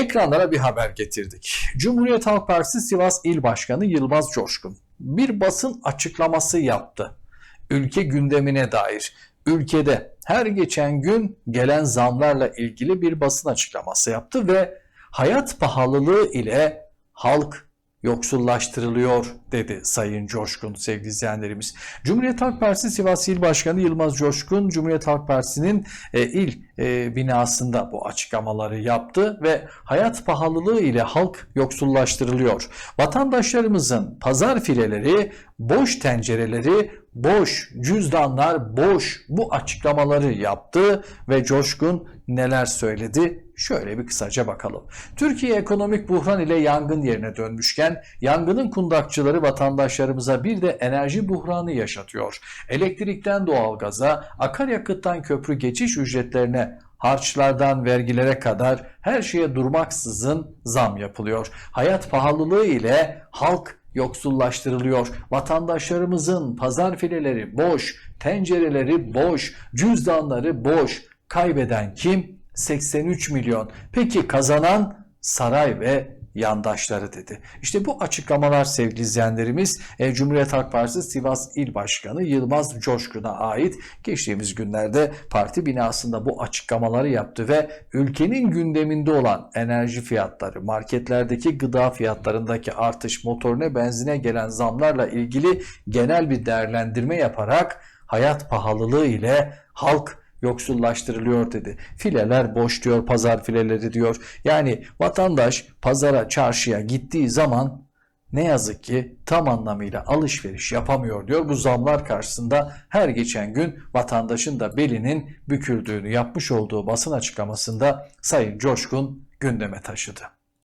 Ekranlara bir haber getirdik. Cumhuriyet Halk Partisi Sivas İl Başkanı Yılmaz Coşkun bir basın açıklaması yaptı. Ülke gündemine dair ülkede her geçen gün gelen zamlarla ilgili bir basın açıklaması yaptı ve hayat pahalılığı ile halk yoksullaştırılıyor dedi Sayın Coşkun sevgili izleyenlerimiz. Cumhuriyet Halk Partisi Sivas İl Başkanı Yılmaz Coşkun Cumhuriyet Halk Partisi'nin e, il e, binasında bu açıklamaları yaptı ve hayat pahalılığı ile halk yoksullaştırılıyor. Vatandaşlarımızın pazar fileleri, boş tencereleri, boş cüzdanlar, boş bu açıklamaları yaptı ve Coşkun neler söyledi? Şöyle bir kısaca bakalım. Türkiye ekonomik buhran ile yangın yerine dönmüşken yangının kundakçıları vatandaşlarımıza bir de enerji buhranı yaşatıyor. Elektrikten doğalgaza, akaryakıttan köprü geçiş ücretlerine harçlardan vergilere kadar her şeye durmaksızın zam yapılıyor. Hayat pahalılığı ile halk yoksullaştırılıyor. Vatandaşlarımızın pazar fileleri boş, tencereleri boş, cüzdanları boş. Kaybeden kim? 83 milyon. Peki kazanan saray ve yandaşları dedi. İşte bu açıklamalar sevgili izleyenlerimiz e, Cumhuriyet Halk Partisi Sivas İl Başkanı Yılmaz Coşkun'a ait. Geçtiğimiz günlerde parti binasında bu açıklamaları yaptı ve ülkenin gündeminde olan enerji fiyatları, marketlerdeki gıda fiyatlarındaki artış, motorine benzine gelen zamlarla ilgili genel bir değerlendirme yaparak hayat pahalılığı ile halk yoksullaştırılıyor dedi. Fileler boş diyor, pazar fileleri diyor. Yani vatandaş pazara, çarşıya gittiği zaman ne yazık ki tam anlamıyla alışveriş yapamıyor diyor. Bu zamlar karşısında her geçen gün vatandaşın da belinin büküldüğünü yapmış olduğu basın açıklamasında Sayın Coşkun gündeme taşıdı.